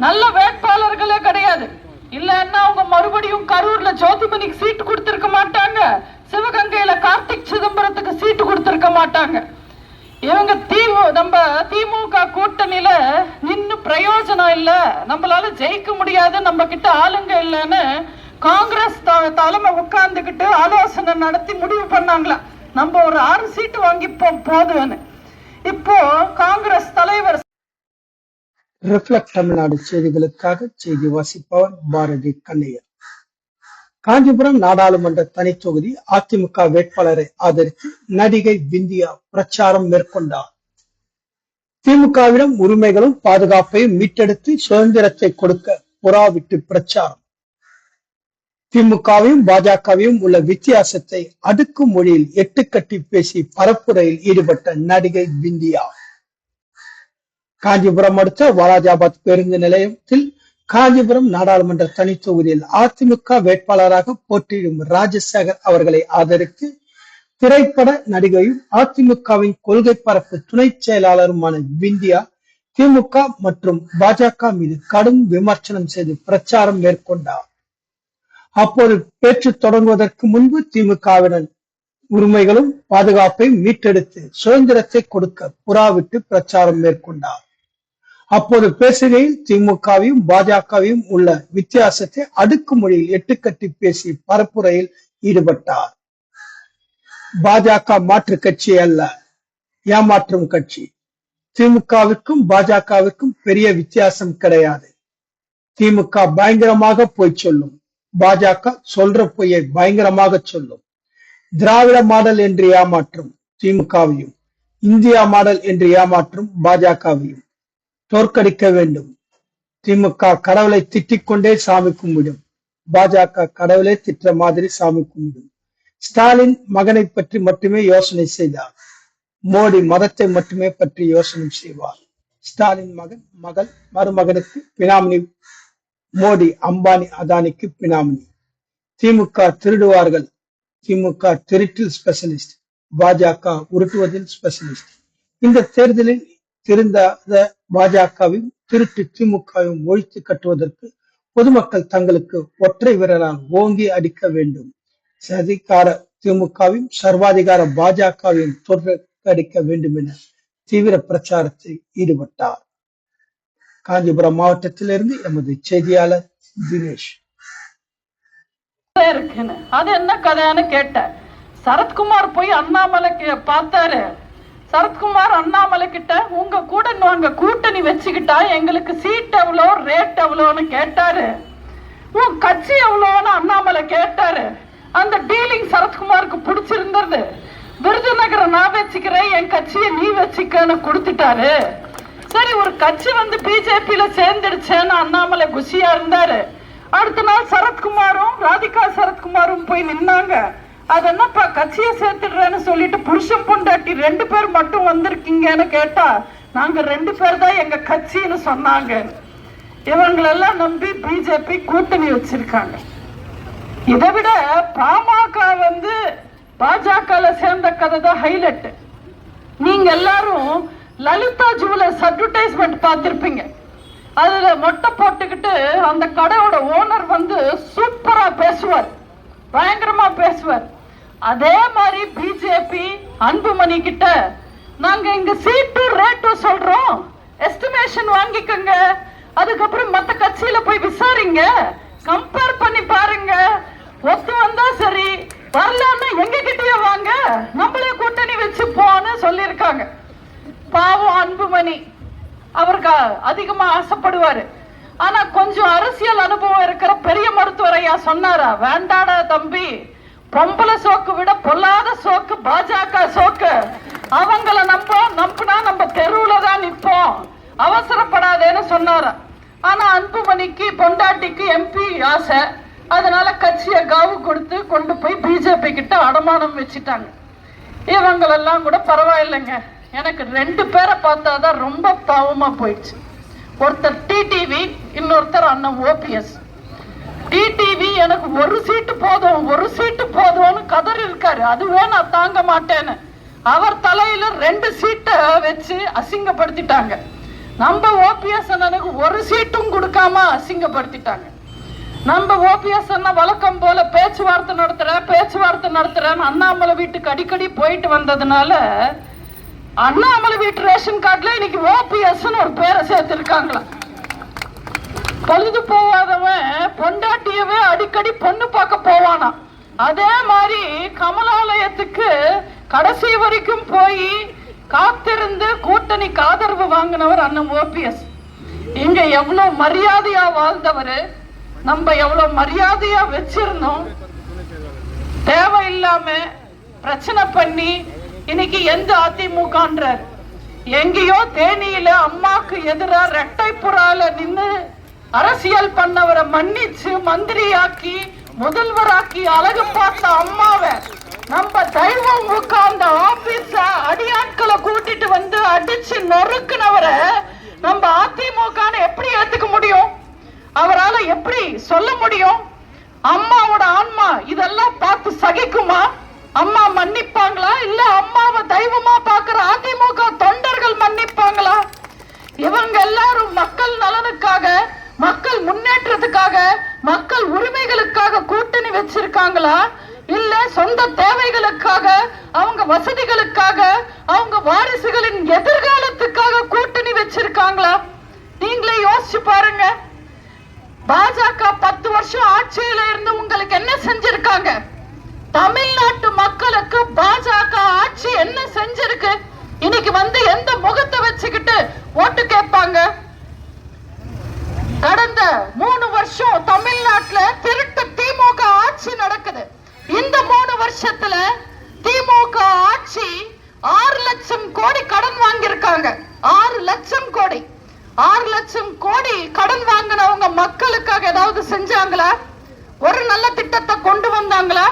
நல்ல வேட்பாளர்களே கிடையாது. இல்லன்னா அவங்க மறுபடியும் கரூர்ல ஜோதிமணிக்கு சீட்டு கொடுத்திருக்க மாட்டாங்க. சிவகங்கையில கார்த்திக் சிதம்பரத்துக்கு சீட்டு கொடுத்திருக்க மாட்டாங்க. இவங்க திமு நம்ம திமுக கூட்டணியில நின்னு பிரயோஜனம் இல்ல. நம்மளால ஜெயிக்க முடியாது நம்ம கிட்ட ஆளுங்க இல்லைன்னு காங்கிரஸ் த- தலைமை உட்கார்ந்துகிட்டு ஆலோசனை நடத்தி முடிவு பண்ணாங்களா? நம்ம ஒரு ஆறு சீட்டு வாங்கிப்போம் போதுன்னு இப்போ காங்கிரஸ் தலைவர் ரிஃப்ளெக்ட் தமிழ்நாடு செய்திகளுக்காக செய்தி வாசிப்பவர் பாரதி கண்ணையர். காஞ்சிபுரம் நாடாளுமன்ற தனித்தொகுதி அதிமுக வேட்பாளரை ஆதரித்து நடிகை விந்தியா பிரச்சாரம் மேற்கொண்டார். திமுகவிடம் உரிமைகளும் பாதுகாப்பையும் மீட்டெடுத்து சுதந்திரத்தை கொடுக்க புறாவிட்டு பிரச்சாரம். திமுகவையும் பாஜகவையும் உள்ள வித்தியாசத்தை அடுக்கும் மொழியில் எட்டுக்கட்டி பேசி பரப்புரையில் ஈடுபட்ட நடிகை விந்தியா. காஞ்சிபுரம் அடுத்த வாலாஜாபாத் பேருந்து நிலையத்தில் காஞ்சிபுரம் நாடாளுமன்ற தனி தொகுதியில் அதிமுக வேட்பாளராக போட்டியிடும் ராஜசேகர் அவர்களை ஆதரித்து திரைப்பட நடிகையும் அதிமுகவின் கொள்கை பரப்பு துணை செயலாளருமான விந்தியா திமுக மற்றும் பாஜக மீது கடும் விமர்சனம் செய்து பிரச்சாரம் மேற்கொண்டார். அப்போது பேச்சு தொடங்குவதற்கு முன்பு திமுகவினர் உரிமைகளும் பாதுகாப்பையும் மீட்டெடுத்து சுதந்திரத்தை கொடுக்க புறாவிட்டு பிரச்சாரம் மேற்கொண்டார். அப்போது பேசுகையில் திமுகவையும் பாஜகவையும் உள்ள வித்தியாசத்தை அடுக்கு மொழியில் எட்டு எட்டுக்கட்டி பேசி பரப்புரையில் ஈடுபட்டார். பாஜக மாற்று கட்சி அல்ல ஏமாற்றும் கட்சி. திமுகவிற்கும் பாஜகவிற்கும் பெரிய வித்தியாசம் கிடையாது. திமுக பயங்கரமாக போய் சொல்லும். பாஜக சொல்ற பொய்யை பயங்கரமாக சொல்லும். திராவிட மாடல் என்று ஏமாற்றும் திமுகவையும் இந்தியா மாடல் என்று ஏமாற்றும் பாஜகவையும். தோற்கடிக்க வேண்டும். திமுக கடவுளை திட்டிக் கொண்டே சாமி கும்பிடும். பாஜக கடவுளை திட்ட மாதிரி சாமி கும்பிடும். ஸ்டாலின் மகனை பற்றி மட்டுமே யோசனை செய்தார். மோடி மதத்தை மட்டுமே பற்றி யோசனை செய்வார். ஸ்டாலின் மகன் மகள் மருமகனுக்கு பினாமினி மோடி அம்பானி அதானிக்கு பினாமினி. திமுக திருடுவார்கள். திமுக திருட்டில் ஸ்பெஷலிஸ்ட் பாஜக உருட்டுவதில் ஸ்பெஷலிஸ்ட் இந்த தேர்தலில் திருந்தாத பாஜகவையும் திருட்டு திமுகவையும் ஒழித்து கட்டுவதற்கு பொதுமக்கள் தங்களுக்கு ஒற்றை விரலால் ஓங்கி அடிக்க வேண்டும். சதிகார திமுகவையும் சர்வாதிகார பாஜகவையும் தோற்கடிக்க வேண்டும் என தீவிர பிரச்சாரத்தில் ஈடுபட்டார். காஞ்சிபுரம் மாவட்டத்திலிருந்து எமது செய்தியாளர் தினேஷ். இருக்குன்னு? அது என்ன கதைன்னு கேட்டேன். சரத்குமார் போய் அண்ணாமலை பார்த்தாரு. சரத்குமார் அண்ணாமலை கிட்ட உங்க கூட நாங்க கூட்டணி வச்சுக்கிட்டா எங்களுக்கு சீட் எவ்வளோ ரேட் எவ்வளோன்னு கேட்டாரு. உன் கட்சி எவ்வளோன்னு அண்ணாமலை கேட்டாரு. அந்த டீலிங் சரத்குமாருக்கு பிடிச்சிருந்தது. விருதுநகரை நான் வச்சுக்கிறேன் என் கட்சியை நீ வச்சுக்கன்னு கொடுத்துட்டாரு. சரி ஒரு கட்சி வந்து பிஜேபியில சேர்ந்துடுச்சேன்னு அண்ணாமலை குஷியா இருந்தாரு. அடுத்த நாள் சரத்குமாரும் ராதிகா சரத்குமாரும் போய் நின்னாங்க. அதென்னப்பா கட்சியை சேர்த்துடுறேன்னு சொல்லிட்டு புருஷன் பொண்டாட்டி ரெண்டு பேர் மட்டும் வந்திருக்கீங்கன்னு கேட்டா நாங்க ரெண்டு பேர் தான் எங்க கட்சின்னு சொன்னாங்க. இவங்களெல்லாம் நம்பி பிஜேபி கூட்டணி வச்சிருக்காங்க. இதை விட பாமக வந்து பாஜக சேர்ந்த கதை தான் ஹைலைட் நீங்க எல்லாரும் லலிதா ஜுவலர்ஸ் அட்வர்டைஸ்மெண்ட் பார்த்திருப்பீங்க. அதுல மொட்டை போட்டுக்கிட்டு அந்த கடையோட ஓனர் வந்து சூப்பரா பேசுவார். பயங்கரமா பேசுவார். அதே மாதிரி பிஜேபி அன்புமணி கிட்ட நாங்க இங்க சீட்டும் ரேட்டும் சொல்றோம். எஸ்டிமேஷன் வாங்கிக்கோங்க. அதுக்கப்புறம் மத்த கட்சியில போய் விசாரிங்க. கம்பேர் பண்ணி பாருங்க. ஒத்து வந்தா சரி வரலன்னா எங்க கிட்டயே வாங்க. நம்மளே கூட்டணி வச்சு போன்னு சொல்லியிருக்காங்க. பாவம் அன்புமணி. அவருக்கு அதிகமா ஆசைப்படுவாரு. ஆனா கொஞ்சம் அரசியல் அனுபவம் இருக்கிற பெரிய மருத்துவரையா சொன்னாரா வேண்டாடா தம்பி பொம்பளை சோக்கு விட பொல்லாத சோக்கு பாஜக சோக்கு. அவங்கள நம்ப நம்பினா நம்ம தெருவுல தான் நிற்போம். அவசரப்படாதேன்னு சொன்னார். ஆனா அன்புமணிக்கு பொண்டாட்டிக்கு எம்பி ஆசை. அதனால கட்சியை காவு கொடுத்து கொண்டு போய் பிஜேபி கிட்ட அடமானம் வச்சுட்டாங்க. இவங்களெல்லாம் கூட பரவாயில்லைங்க. எனக்கு ரெண்டு பேரை பார்த்தாதான் ரொம்ப பாவமா போயிடுச்சு. ஒருத்தர் டிடிவி இன்னொருத்தர் அண்ணன் ஓபிஎஸ் டிடிவி எனக்கு ஒரு சீட்டு போதும் ஒரு சீட்டு போதும்னு கதறி இருக்காரு. அதுவே நான் தாங்க மாட்டேன்னு. அவர் தலையில ரெண்டு சீட்டை வச்சு அசிங்கப்படுத்திட்டாங்க. நம்ம ஓபிஎஸ் அண்ணனுக்கு ஒரு சீட்டும் கொடுக்காம அசிங்கப்படுத்திட்டாங்க. நம்ம ஓபிஎஸ் அண்ணன் வழக்கம் போல பேச்சுவார்த்தை நடத்துற பேச்சுவார்த்தை நடத்துறேன்னு அண்ணாமலை வீட்டுக்கு அடிக்கடி போயிட்டு வந்ததுனால அண்ணாமலை வீட்டு ரேஷன் கார்டில் இன்னைக்கு ஓபிஎஸ்ன்னு ஒரு பேரை சேர்த்துருக்காங்களா பொழுது போகாதவன் பொண்டாட்டியவே அடிக்கடி பொண்ணு பார்க்க போவானா? அதே மாதிரி கமலாலயத்துக்கு கடைசி வரைக்கும் போய் காத்திருந்து கூட்டணிக்கு ஆதரவு வாங்கினவர் அண்ணன் ஓபிஎஸ். இங்க எவ்வளவு மரியாதையா வாழ்ந்தவர்? நம்ம எவ்வளவு மரியாதையா வச்சிருந்தோம். தேவையில்லாம பிரச்சனை பண்ணி இன்னைக்கு எந்த அதிமுகன்றார்? எங்கேயோ தேனியில அம்மாக்கு எதிராக ரெட்டை புறால நின்று அரசியல் பண்ணவரை மன்னிச்சு மந்திரியாக்கி முதல்வராக்கி அழகு பார்த்த அம்மாவை நம்ம தெய்வம் உட்கார்ந்த ஆபீஸ அடியாட்களை கூட்டிட்டு வந்து அடிச்சு நொறுக்குனவரை நம்ம அதிமுக எப்படி ஏத்துக்க முடியும்? அவரால எப்படி சொல்ல முடியும்? அம்மாவோட ஆன்மா இதெல்லாம் பார்த்து சகிக்குமா? அம்மா மன்னிப்பாங்களா? இல்ல அம்மாவை தெய்வமா பார்க்கிற அதிமுக தொண்டர்கள் மன்னிப்பாங்களா இவங்க எல்லாரும் மக்கள் நலனுக்காக மக்கள் முன்னேற்றத்துக்காக மக்கள் உரிமைகளுக்காக கூட்டணி வச்சிருக்காங்களா? இல்ல சொந்த தேவைகளுக்காக அவங்க வசதிகளுக்காக அவங்க வாரிசுகளின் எதிர்காலத்துக்காக கூட்டணி வச்சிருக்காங்களா? நீங்களே யோசிச்சு பாருங்க. பாஜக பத்து வருஷம் ஆட்சியில இருந்து உங்களுக்கு என்ன செஞ்சிருக்காங்க? தமிழ்நாட்டு மக்களுக்கு பாஜக ஆட்சி என்ன செஞ்சிருக்கு? இன்னைக்கு வந்து எந்த முகத்தை வச்சுக்கிட்டு ஓட்டு கேட்பாங்க கடந்த மூணு வருஷம் தமிழ்நாட்டுல திருட்டு திமுக ஆட்சி நடக்குது இந்த மூணு வருஷத்துல திமுக ஆட்சி ஆறு லட்சம் கோடி கடன் வாங்கியிருக்காங்க ஆறு லட்சம் கோடி ஆறு லட்சம் கோடி கடன் வாங்கினவங்க மக்களுக்காக ஏதாவது செஞ்சாங்களா ஒரு நல்ல திட்டத்தை கொண்டு வந்தாங்களா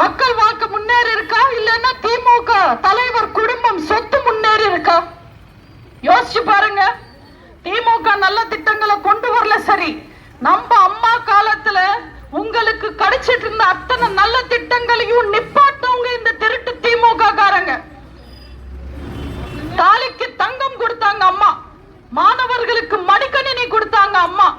மக்கள் வாழ்க்கை முன்னேறி இருக்கா இல்லைன்னா திமுக தலைவர் குடும்பம் சொத்து முன்னேறி இருக்கா? யோசிச்சு பாருங்க. திமுக நல்ல திட்டங்களை கொண்டு வரல சரி. நம்ம அம்மா காலத்துல உங்களுக்கு கிடைச்சிட்டு இருந்த அத்தனை நல்ல திட்டங்களையும் நிப்பாட்டவங்க இந்த திருட்டு திமுக காரங்க. தாலிக்கு தங்கம் கொடுத்தாங்க அம்மா. மாணவர்களுக்கு மடிக்கணினி கொடுத்தாங்க அம்மா.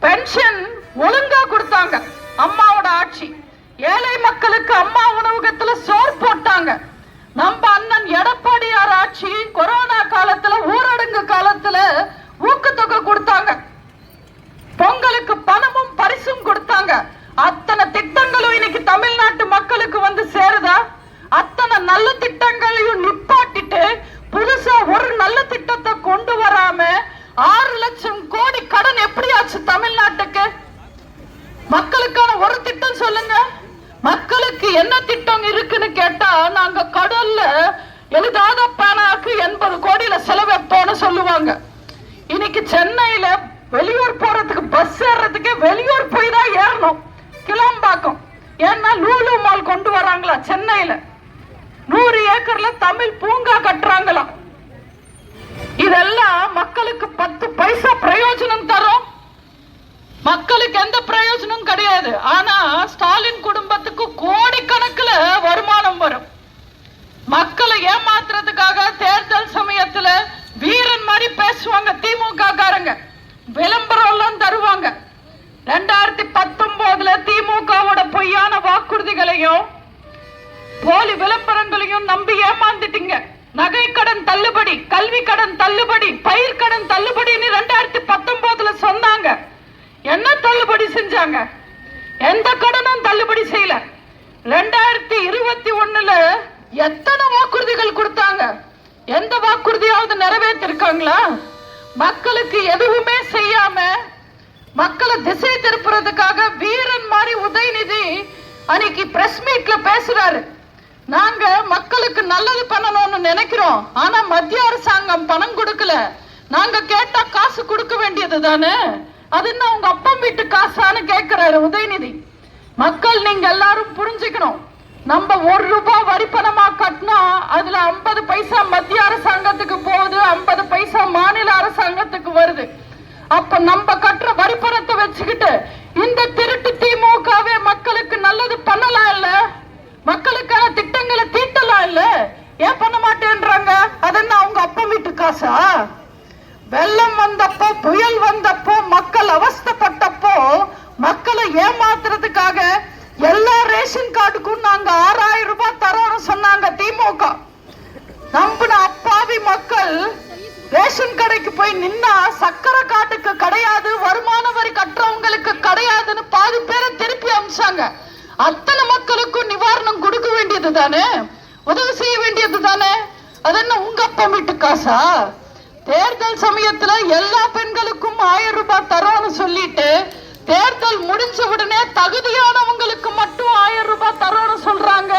பென்ஷன் ஒழுங்கா கொடுத்தாங்க அம்மாவோட ஆட்சி. ஏழை மக்களுக்கு அம்மா உணவகத்துல சோறு போட்டாங்க. எடப்பாடியார் ஆட்சி கொரோனா காலத்துல ஊரடங்கு காலத்துல ஊக்கத்தொகை கொடுத்தாங்க. பொங்கலுக்கு பணமும் பரிசும் கொடுத்தாங்க. அத்தனை திட்டங்களும் இன்னைக்கு தமிழ்நாட்டு மக்களுக்கு வந்து சேருதா? அத்தனை நல்ல திட்டங்களையும் நிப்பாட்டிட்டு புதுசா ஒரு நல்ல திட்டத்தை கொண்டு வராம ஆறு லட்சம் கோடி கடன் எப்படியாச்சு தமிழ்நாட்டுக்கு? மக்களுக்கான ஒரு திட்டம் சொல்லுங்க. மக்களுக்கு என்ன திட்டம் இருக்குன்னு கேட்டா நாங்க கடல்ல எளிதாக பேனாக்கு எண்பது கோடியில செலவைப்போம்னு சொல்லுவாங்க. இன்னைக்கு சென்னையில வெளியூர் போறதுக்கு பஸ் ஏறதுக்கு வெளியூர் போய் தான் ஏறணும். கிளம்பாக்கம். ஏன்னா லூலு மால் கொண்டு வராங்களா சென்னையில. நூறு ஏக்கர்ல தமிழ் பூங்கா கட்டுறாங்களாம் இதெல்லாம் மக்களுக்கு பத்து பைசா பிரயோஜனம் தரும். மக்களுக்கு எந்த பிரயோஜனம் கிடையாது. ஆனா ஸ்டாலின் குடும்பத்துக்கு கோடிக்கணக்குல வருமானம் வரும். மக்களை ஏமாத்துறதுக்காக தேர்தல் சமயத்துல வீரன் மாதிரி பேசுவாங்க திமுக காரங்க விளம்பரம் எல்லாம் தருவாங்க. ரெண்டாயிரத்தி பத்தொன்பதுல திமுகவோட பொய்யான வாக்குறுதிகளையும் போலி விளம்பரங்களையும் நம்பி ஏமாந்துட்டீங்க. நகை கடன் தள்ளுபடி கல்வி கடன் தள்ளுபடி பயிர் கடன் தள்ளுபடின்னு ரெண்டாயிரத்தி பத்தொன்பதுல சொன்னாங்க. என்ன தள்ளுபடி செஞ்சாங்க? எந்த கடனும் தள்ளுபடி செய்யல. ரெண்டாயிரத்தி இருபத்தி ஒண்ணுல எத்தனை வாக்குறுதிகள் கொடுத்தாங்க? எந்த வாக்குறுதியாவது நிறைவேற்றிருக்காங்களா? மக்களுக்கு எதுவுமே செய்யாம மக்களை திசை திருப்புறதுக்காக வீரன் மாதிரி உதயநிதி அன்னைக்கு பிரஸ் மீட்ல பேசுறாரு. நாங்க மக்களுக்கு நல்லது பண்ணணும்னு நினைக்கிறோம். ஆனா மத்திய அரசாங்கம் பணம் கொடுக்கல. நாங்க கேட்டா காசு கொடுக்க வேண்டியது தானே? அது என்ன உங்க அப்பம் வீட்டு காசான்னு கேக்குறாரு உதயநிதி. மக்கள் நீங்க எல்லாரும் புரிஞ்சுக்கணும். நம்ம ஒரு ரூபாய் வரி பணமா கட்டினா அதுல ஐம்பது பைசா மத்திய அரசாங்கத்துக்கு போகுது ஐம்பது பைசா மாநில அரசாங்கத்துக்கு வருது. அப்ப நம்ம கட்டுற வரி பணத்தை வச்சுக்கிட்டு இந்த திருட்டு திமுகவே மக்களுக்கு நல்லது பண்ணலாம் இல்ல? மக்களுக்கான திட்டங்களை தீட்டலாம் இல்ல? ஏன் பண்ண மாட்டேன்றாங்க? அது என்ன அவங்க அப்பா வீட்டு காசா? வெள்ளம் வந்தப்போ புயல் வந்தப்போ மக்கள் அவஸ்தைப்பட்டப்போ மக்களை ஏமாத்துறதுக்காக எல்லா ரேஷன் கார்டுக்கும் நாங்க ஆறாயிரம் ரூபாய் தரோம்னு சொன்னாங்க திமுக. நம்பின அப்பாவி மக்கள் ரேஷன் கடைக்கு போய் நின்னா சக்கரை காட்டுக்கு கிடையாது வருமான வரி கட்டுறவங்களுக்கு கிடையாதுன்னு பாதி பேரை திருப்பி அமிச்சாங்க. அத்தனை மக்களுக்கும் நிவாரணம் கொடுக்க வேண்டியது தானே? உதவி செய்ய வேண்டியது தானே? அது என்ன உங்க அப்பா வீட்டு காசா? தேர்தல் சமயத்துல எல்லா பெண்களுக்கும் ஆயிரம் ரூபாய் தரோம்னு சொல்லிட்டு தேர்தல் முடிஞ்ச உடனே தகுதியானவங்களுக்கு மட்டும் ஆயிரம் ரூபாய் தரோன்னு சொல்றாங்க.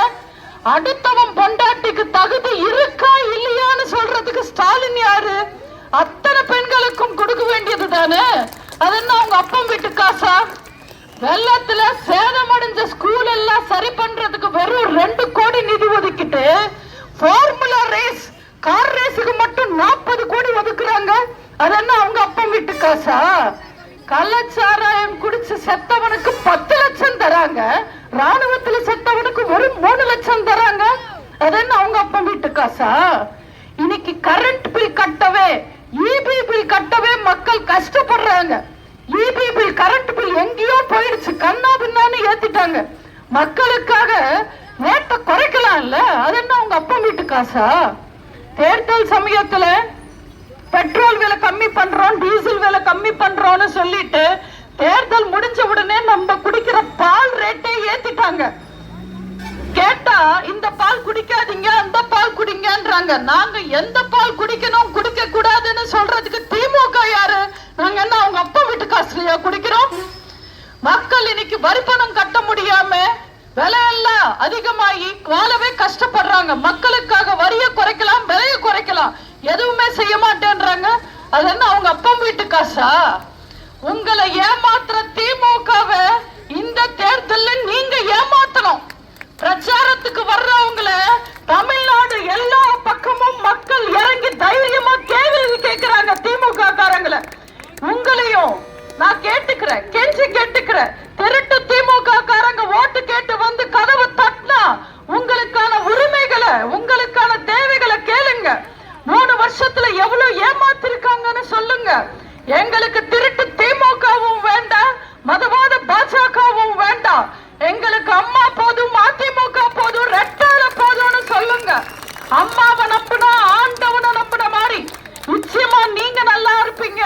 அடுத்தவன் பொண்டாட்டிக்கு தகுதி இருக்கா இல்லையான்னு சொல்றதுக்கு ஸ்டாலின் யாரு? அத்தனை பெண்களுக்கும் கொடுக்க வேண்டியது தானே? அது என்ன அவங்க அப்பம் வீட்டு காசா? வெள்ளத்துல சேதமடைஞ்ச ஸ்கூல் எல்லாம் சரி பண்றதுக்கு வெறும் ரெண்டு கோடி நிதி ஒதுக்கிட்டு ஃபார்முலா ரேஸ் கார் ரேஸுக்கு மட்டும் நாற்பது கோடி ஒதுக்குறாங்க. அது என்ன அவங்க அப்பம் வீட்டு காசா? கள்ளச்சாராயம் குடிச்சு செத்தவனுக்கு பத்து லட்சம் தராங்க. ராணுவத்துல செத்தவனுக்கு வெறும் மூணு லட்சம் தராங்க. அதென்ன அவங்க அப்பா வீட்டு காசா? இன்னைக்கு கரண்ட் பில் கட்டவே இபி பில் கட்டவே மக்கள் கஷ்டப்படுறாங்க. இபி பில் கரண்ட் பில் எங்கேயோ போயிடுச்சு. கண்ணா பின்னான்னு ஏத்திட்டாங்க. மக்களுக்காக ரேட்டை குறைக்கலாம் இல்ல அது என்ன அவங்க அப்பா வீட்டு காசா? தேர்தல் சமயத்துல பெட்ரோல் விலை கம்மி பண்றோம் டீசல் விலை கம்மி பண்றோம்னு சொல்லிட்டு தேர்தல் முடிஞ்ச உடனே நம்ம குடிக்கிற பால் ரேட்டே ஏத்திட்டாங்க. கேட்டா இந்த பால் குடிக்காதீங்க அந்த பால் குடிங்கன்றாங்க. நாங்க எந்த பால் குடிக்கணும் குடிக்க கூடாதுன்னு சொல்றதுக்கு திமுக யாரு? நாங்க என்ன அவங்க அப்பா வீட்டு காசுலயா குடிக்கிறோம்? மக்கள் இன்னைக்கு வரி பணம் கட்ட முடியாம விலையெல்லாம் அதிகமாகி வாழவே கஷ்டப்படுறாங்க. மக்களுக்காக வரிய குறைக்கலாம் விலையை குறைக்கலாம். எதுவுமே செய்ய மாட்டேன்றாங்க. அது என்ன அவங்க அப்பா வீட்டு காசா? உங்களை ஏமாத்துற திமுகவை இந்த தேர்தலில் நீங்க ஏமாத்தணும். பிரச்சாரத்துக்கு வர்றவங்கள தமிழ்நாடு எல்லா பக்கமும் மக்கள் இறங்கி தைரியமா கேள்வி கேட்கிறாங்க திமுக காரங்கள உங்களையும் நான் கேட்டுக்கிறேன் கெஞ்சி கேட்டுக்கிறேன் திருட்டு திமுக காரங்க ஓட்டு கேட்டு வந்து கதவு தட்டினா உங்களுக்கான உரிமைகளை உங்களுக்கான தேவைகளை கேளுங்க மூணு வருஷத்துல எவ்வளவு ஏமாத்திருக்காங்கன்னு சொல்லுங்க எங்களுக்கு திருட்டு திமுகவும் வேண்டாம் மதவாத பாஜகவும் வேண்டாம் எங்களுக்கு அம்மா போதும் அதிமுக போதும் ரெட்டால போதும்னு சொல்லுங்க அம்மாவை நம்பினா ஆண்டவனை நம்பின மாதிரி நிச்சயமா நீங்க நல்லா இருப்பீங்க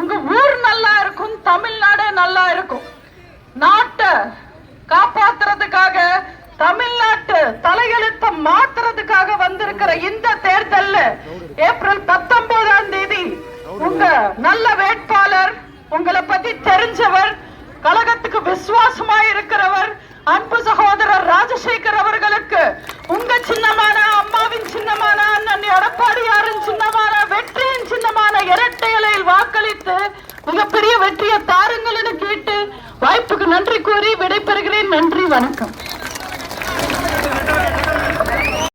உங்க ஊர் நல்லா இருக்கும் தமிழ்நாடே நல்லா இருக்கும் நாட்டை காப்பாத்துறதுக்காக தமிழ்நாட்டு தலையெழுத்த மாத்துறதுக்காக வந்திருக்கிற இந்த தேர்தல்ல ஏப்ரல் பத்தொன்பதாம் தேதி உங்க நல்ல வேட்பாளர் உங்களை பத்தி தெரிஞ்சவர் கழகத்துக்கு விசுவாசமா இருக்கிறவர் அன்பு சகோதரர் ராஜசேகர் அவர்களுக்கு உங்க சின்னமான அம்மாவின் சின்னமான அண்ணன் எடப்பாடியாரின் சின்னமான வெற்றியின் சின்னமான இரட்டையலையில் வாக்களித்து மிகப்பெரிய வெற்றியை தாருங்கள் என கேட்டு வாய்ப்புக்கு நன்றி கூறி விடைபெறுகிறேன். நன்றி வணக்கம்.